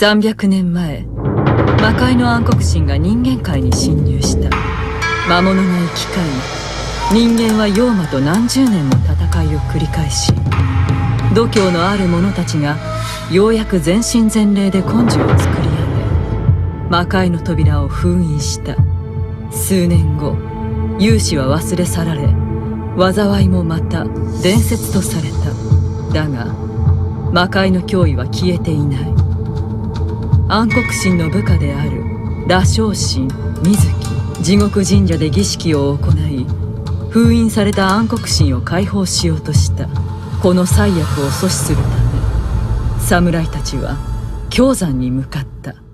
300年前魔界の暗黒神が人間界に侵入した。魔物が生き返り人間は妖魔と何十年も戦いを繰り返し度胸のある者たちがようやく全身全霊で根性を作り上げ魔界の扉を封印した。数年後勇士は忘れ去られ災いもまた伝説とされた。だが魔界の脅威は消えていない。暗黒神の部下である羅生神水木地獄神社で儀式を行い封印された暗黒神を解放しようとしたこの災悪を阻止するため侍たちは氷山に向かった。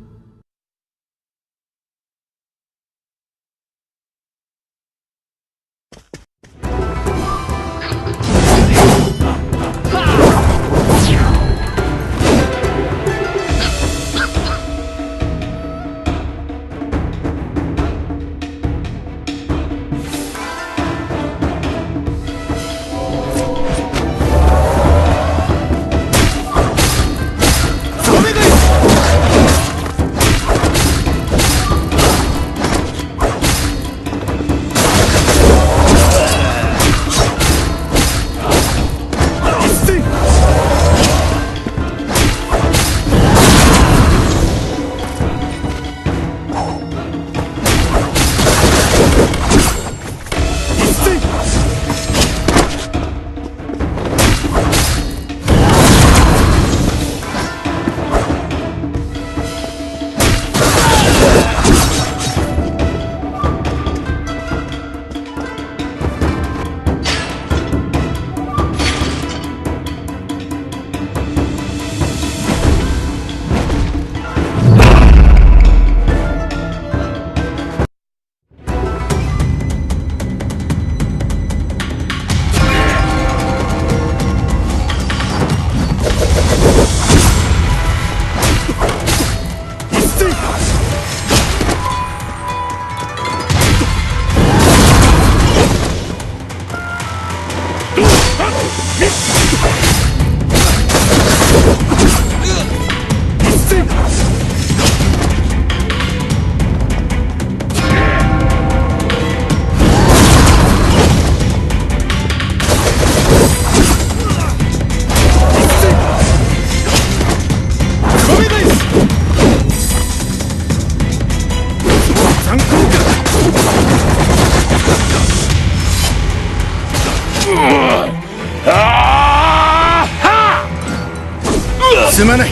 まない。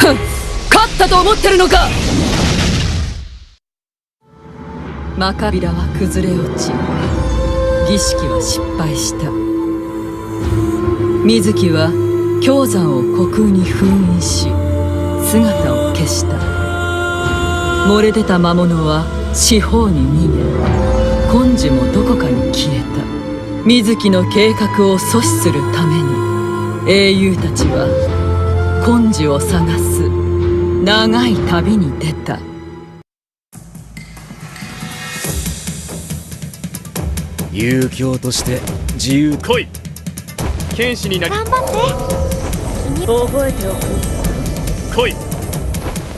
勝ったと思ってるのか。マカビラは崩れ落ち儀式は失敗した。水木は氷山を虚空に封印し姿を消した。漏れ出た魔物は四方に逃げ根治もどこかに消えた。水木の計画を阻止するために。英雄たちは根治を探す長い旅に出た。遊興として自由来い剣士になり。頑張って。覚えておく。来い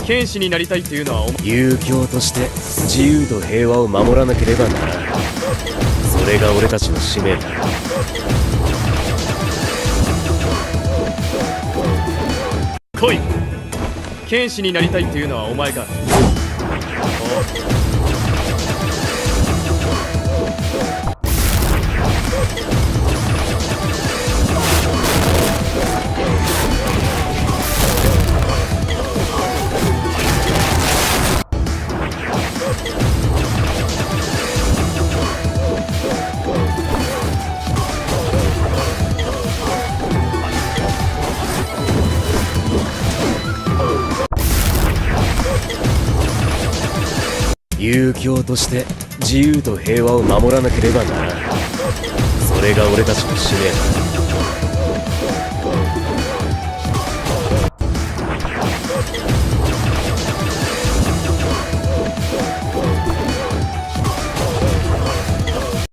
剣士になりたいっていうのはお前遊興として自由と平和を守らなければならない。それが俺たちの使命だ来い。剣士になりたいっていうのはお前か。遊興として自由と平和を守らなければならないそれが俺たちの使命だ。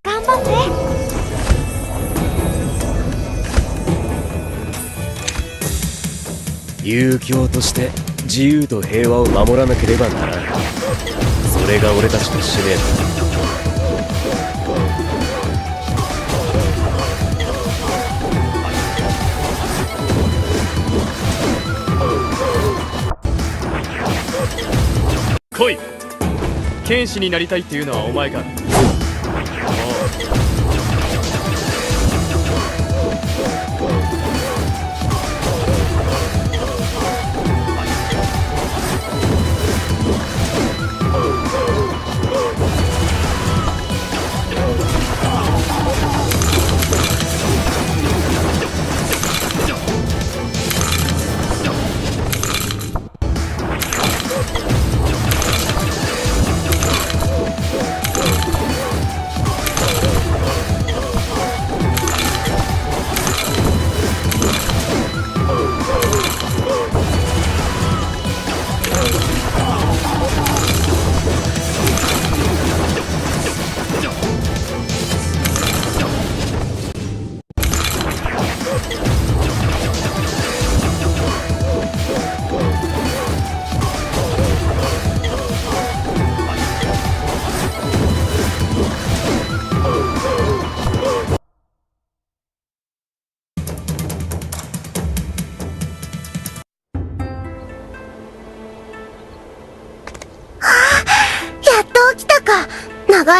頑張って。遊興として自由と平和を守らなければならん。そ俺が俺たちの司令だ来い。剣士になりたいっていうのはお前か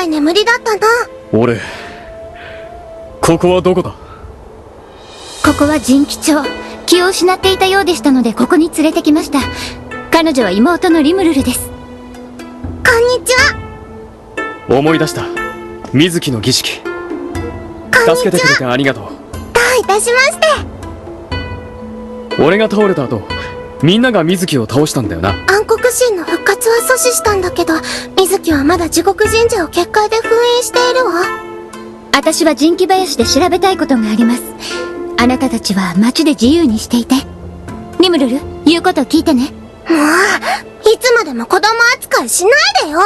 い眠りだったな俺ここはどこだ？ここは人気町気を失っていたようでしたのでここに連れてきました。彼女は妹のリムルルです。こんにちは。思い出した。水木の儀式。助けてくれはてありがとう。どういたしまして。俺が倒れた後みんなが水木を倒したんだよな。暗黒神の復活は阻止したんだけど水木はまだ地獄神社を結界で封印しているわ。私は人気林で調べたいことがあります。あなたたちは街で自由にしていて。リムルル言うこと聞いてね。もういつまでも子供扱いしないでよ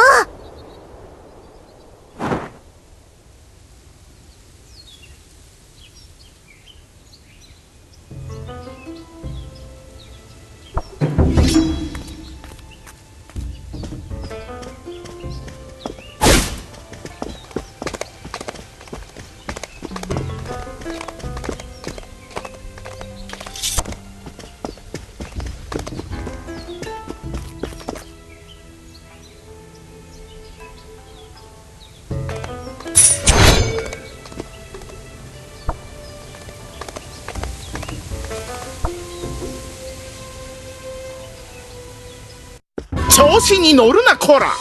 調子に乗るなこら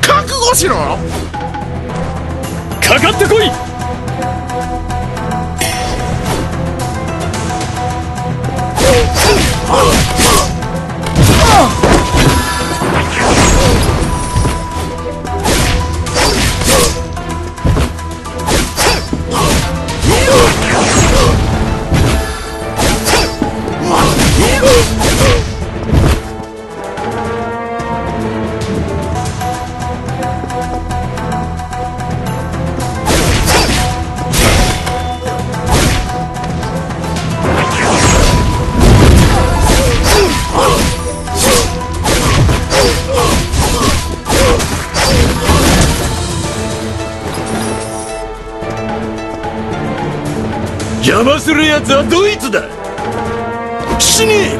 覚悟しろ。かかってこい 邪魔する奴はドイツだ。死ね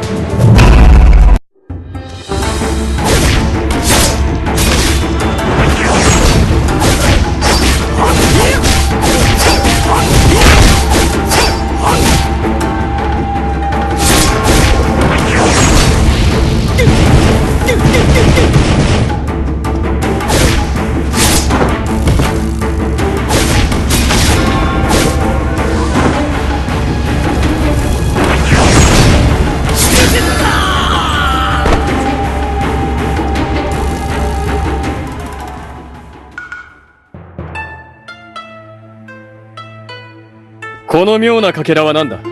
この妙なかけらは何だ？持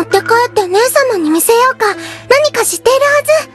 って帰って姉様に見せようか。何か知っているはず。